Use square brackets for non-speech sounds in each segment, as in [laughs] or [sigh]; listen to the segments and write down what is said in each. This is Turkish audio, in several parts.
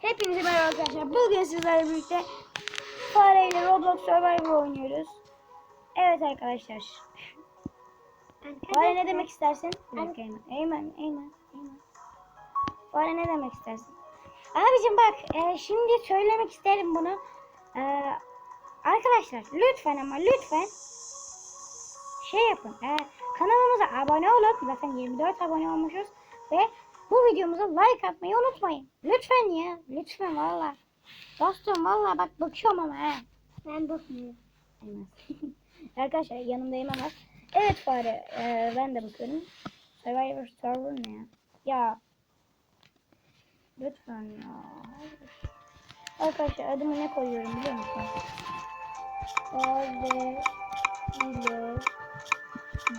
Hepinize merhaba arkadaşlar. Bugün sizlerle birlikte Fare ile Roblox Survivor oynuyoruz. Evet arkadaşlar. Fare ne demek istersin? Eymen, Eymen, Eymen. Fare ne demek istersin? Abicim bak e, şimdi söylemek isterim bunu. E, arkadaşlar lütfen ama lütfen şey yapın. E, kanalımıza abone olun. Zaten 24 abone olmuşuz. Ve bu videomuza like atmayı unutmayın. Lütfen ya. Lütfen valla. Dostum valla bak bakıyorum ama he. Ben bakmıyorum. [laughs] Arkadaşlar yanımda Eymen var. Evet fare. e, ben de bakıyorum. Survivor Server ne ya? Ya. Lütfen ya. Arkadaşlar adımı ne koyuyorum biliyor musun? Fare ile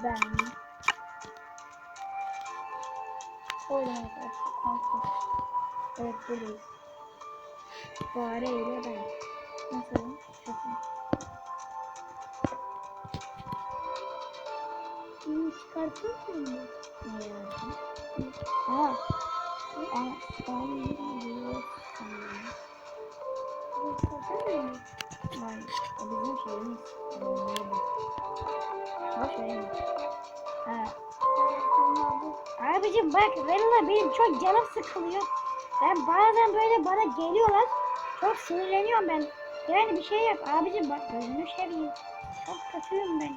ben Koydum arkadaşlar. Kalktım. Evet buradayız. Fare ile ben. Nasılım? Çok iyi. Çıkartır mı? Ne yazdım? Aa. Aa. Ben bizim şeyimiz. Boş ver. Ha. Abicim bak valla benim çok canım sıkılıyor. Ben bazen böyle bana geliyorlar. Çok sinirleniyorum ben. Yani bir şey yap abicim bak gözünü seveyim. Çok kötüyüm ben.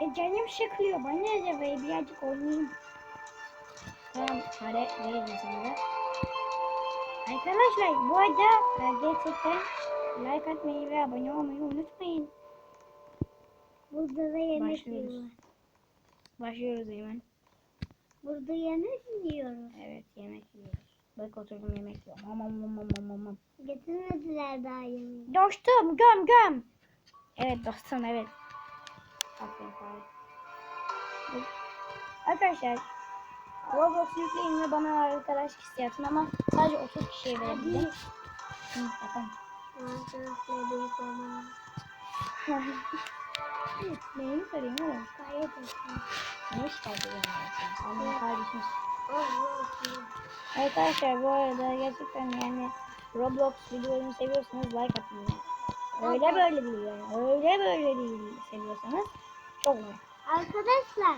E canım sıkılıyor. Bana ne acaba birazcık oynayayım. Tamam para vereceğim sana da. Arkadaşlar bu arada e, gerçekten like atmayı ve abone olmayı unutmayın. Burada da yemek Başlıyoruz. Başlıyoruz hemen. Burada yemek yiyoruz. Evet yemek yiyoruz. Bak oturdum yemek yiyorum. Aman aman aman aman. Getirmediler daha yemeği. Dostum göm göm. Evet dostum evet. Aferin Fahri. Arkadaşlar Roblox yükleyin ve bana arkadaş hissiyatın ama sadece 30 kişiye verebilirim. Efendim. Neyini sorayım oğlum? Ne şikayet ediyorsun? Allah'ın kardeşim. Allah Arkadaşlar bu arada gerçekten yani Roblox videolarını seviyorsanız like atın. yani. Öyle böyle değil yani. Öyle böyle değil seviyorsanız çok like. Arkadaşlar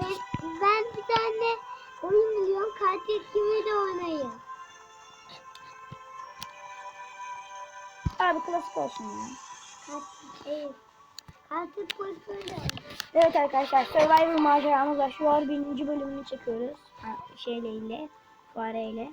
ben, ben bir tane oyun biliyorum. Katil kimi de oynayın. Abi klasik olsun ya. Katil değil. Pozisyonu da Evet arkadaşlar Survivor maceramız an birinci bölümünü çekiyoruz. Ha, şeyle ile, fareyle.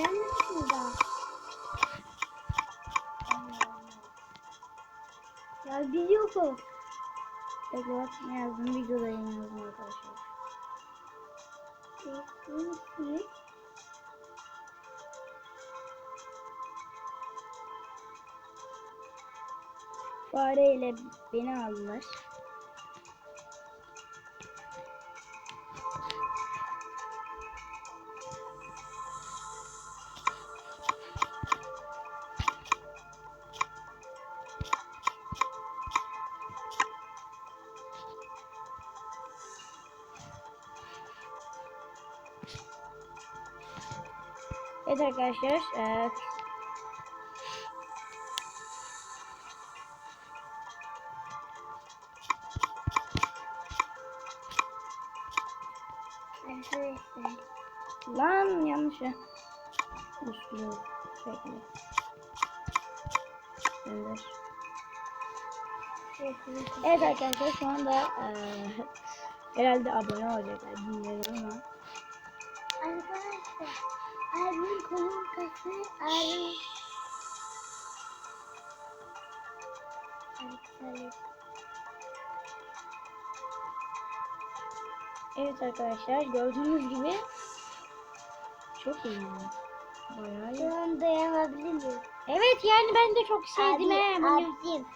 Güzel mi şurada? Ya biz yokuz. Peki bak ne yazdım videodayım yazdım arkadaşlar. Kesinlikle. Fareyle beni aldılar. Evet arkadaşlar. Arkadaşlar. Lan yanlış ya. Üstüne şekli. Gönder. Evet arkadaşlar şu anda eee herhalde abone olacaklar bilmiyorum ama Evet arkadaşlar gördüğünüz gibi çok iyi. Bayağı iyi. Bunu dayanabilir miyim? Evet yani ben de çok sevdim he. Abi, bunu. abicim.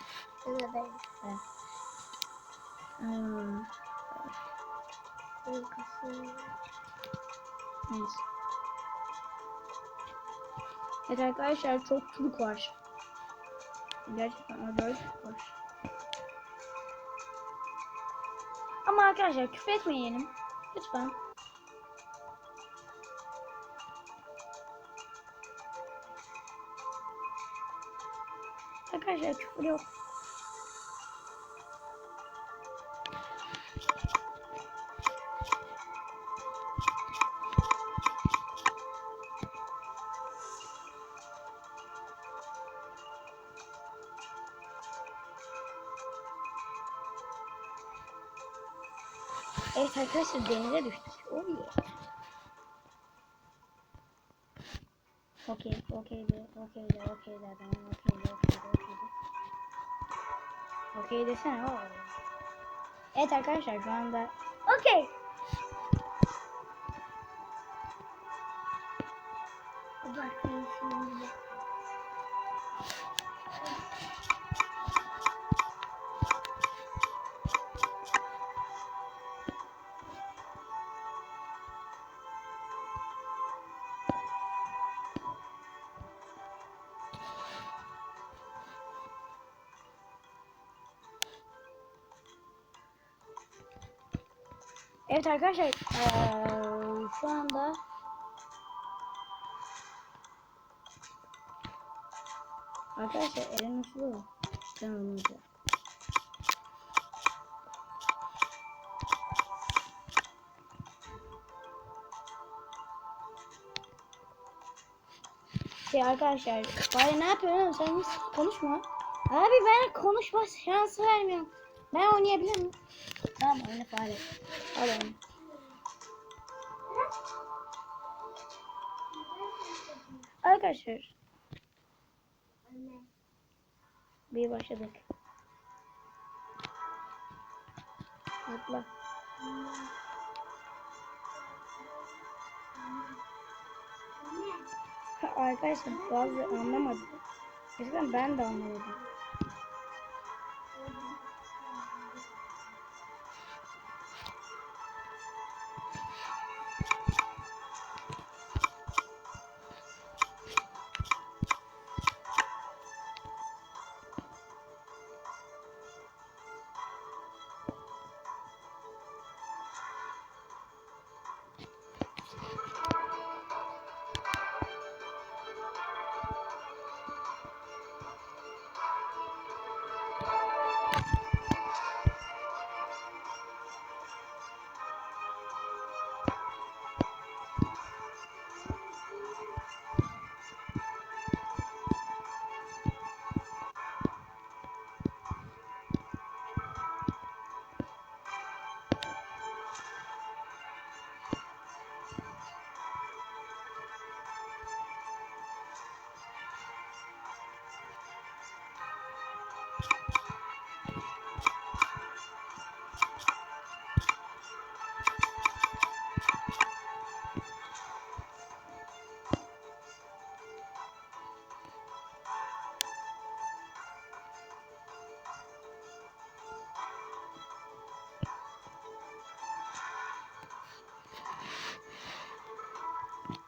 Sana da. Hmm, Uykusu. neyse. Evet arkadaşlar çok çubuk var. Gerçekten acayip var. Ama arkadaşlar küfür etmeyelim. Lütfen. Arkadaşlar küfür yok. Evet arkadaşlar denize düştük. Oh yeah. Okey, okey de, okey de, okey de, tamam, okey de, okey de, okey de. Okey desene o. Evet arkadaşlar şu anda okey. Evet arkadaşlar eee, şu anda Arkadaşlar Eren Uslu kanalımızda. Şey arkadaşlar bari ne yapıyorsun sen hiç konuşma. Abi ben konuşma şansı vermiyorum. Ben oynayabilir miyim? Tamam oyna fare. Al oyna. Arkadaşlar bir başladık. Atla. Arkadaşlar bazı anlamadı. Gerçekten ben de anlamadım.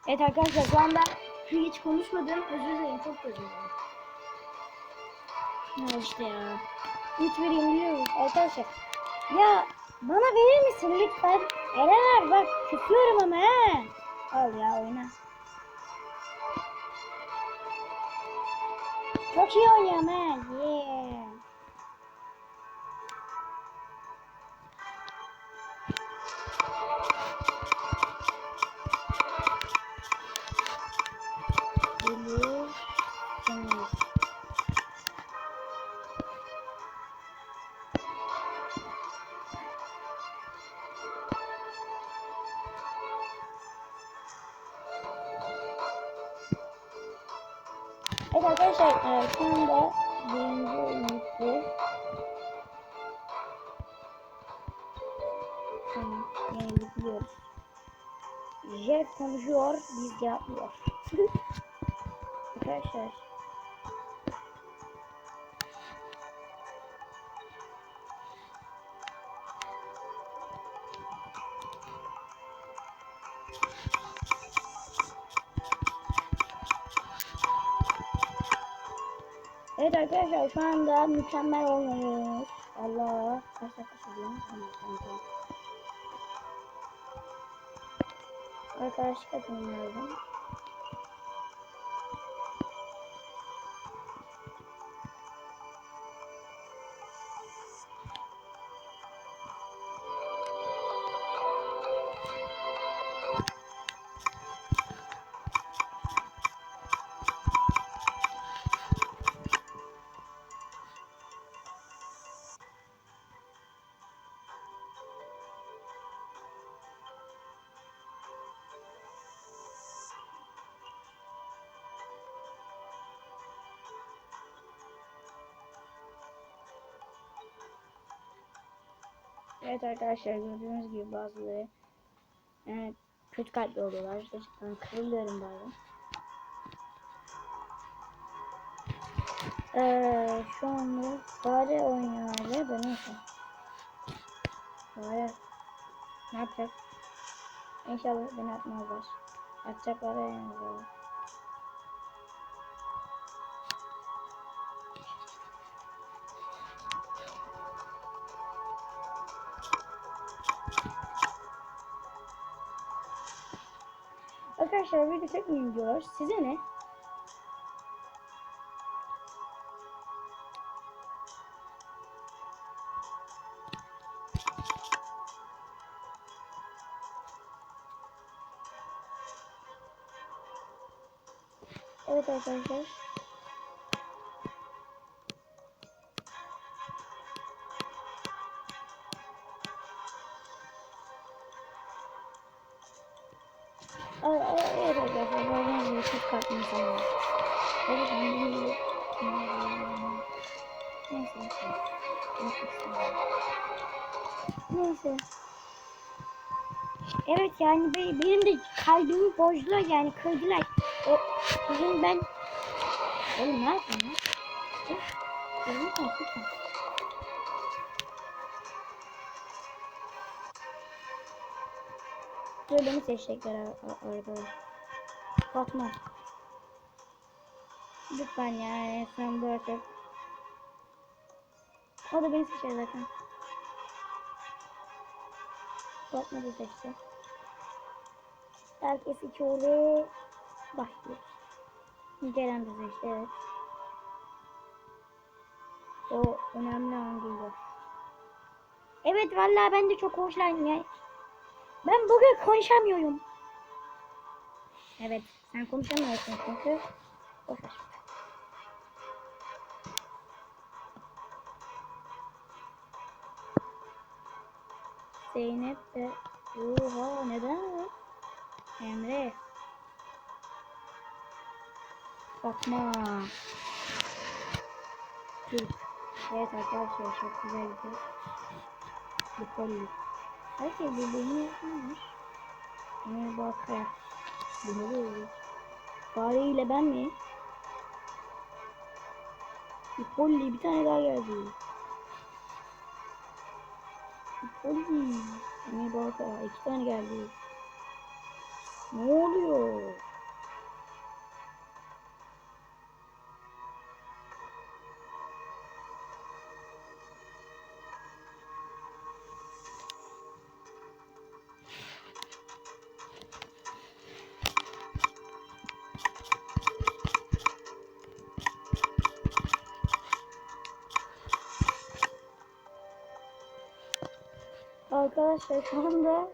Evet arkadaşlar şu anda hiç konuşmadım. Özür dilerim. Çok özür dilerim. Ya işte ya. Hiç yeniliyoruz arkadaşlar. Ya bana verir misin lütfen? Eren abi bak küsüyorum ama he. Al ya oyna. Çok iyi oynuyorum he. Yenildik diyoruz. Jeff konuşuyor, biz yapmıyor. [laughs] Arkadaşlar. Evet arkadaşlar şu anda mükemmel oynuyoruz. Allah kaç dakika sürdü lan? Tamam, tamam, Arkadaşlık atmam Evet arkadaşlar gördüğünüz gibi bazıları yani kötü kalpli oluyorlar. Gerçekten kırılıyorum bazen. Ee, şu anda fare oynuyorlar da neyse. Fare ne yapacak? İnşallah beni atmazlar. Atacaklar yani. Arkadaşlar video çekmeyeyim diyorlar. Size ne? Evet arkadaşlar. Neyse neyse. Evet yani be- benim de kalbimi bozdular yani kırdılar. O bugün ben Oğlum ne yapıyorsun ya? Dur. Elini korkutma. Dur beni arada. Fatma. Lütfen yani sen bu artık. O da beni seçer zaten. Fatma da seçti. Herkes iki oluyor. Başlıyoruz. Ceren de seçti evet. O önemli an değil. Evet vallahi ben de çok hoşlandım ya. Ben bugün konuşamıyorum. Evet sen konuşamıyorsun çünkü. Boş. Zeynep de Oha neden? Emre. Fatma. Türk. Evet arkadaşlar çok güzel bir Bu kolu. Herkes birbirini yapmış. Ee, bak ya. Bu ne böyle? Fare ile ben mi? Bir poli bir tane daha geldi. Ee, bak ya iki tane geldi. Ne oluyor? Arkadaşlar şu anda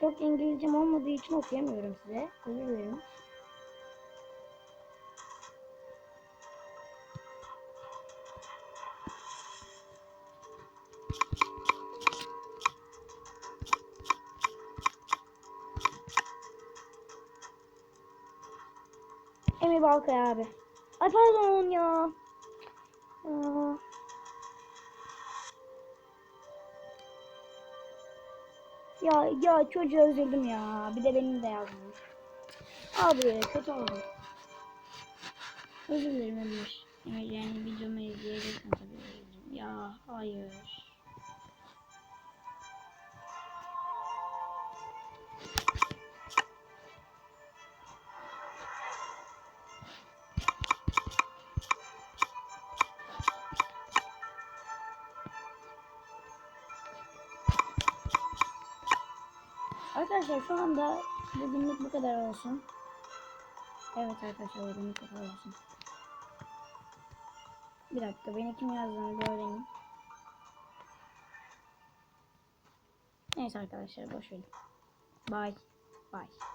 çok İngilizcem olmadığı için okuyamıyorum size. Özür dilerim. Emir Balkay abi. Ay pardon ya. Aa. Ya ya çocuğa üzüldüm ya. Bir de benim de yazmış. Abi kötü oldu. Özür dilerim Emir. Yani videomu izleyeceksin tabii. Ya hayır. Şu anda bugünlük bu kadar olsun. Evet arkadaşlar bugünlük bu kadar olsun. Bir dakika beni kim yazdığını bir öğreneyim. Neyse arkadaşlar boş verin. Bye. Bye.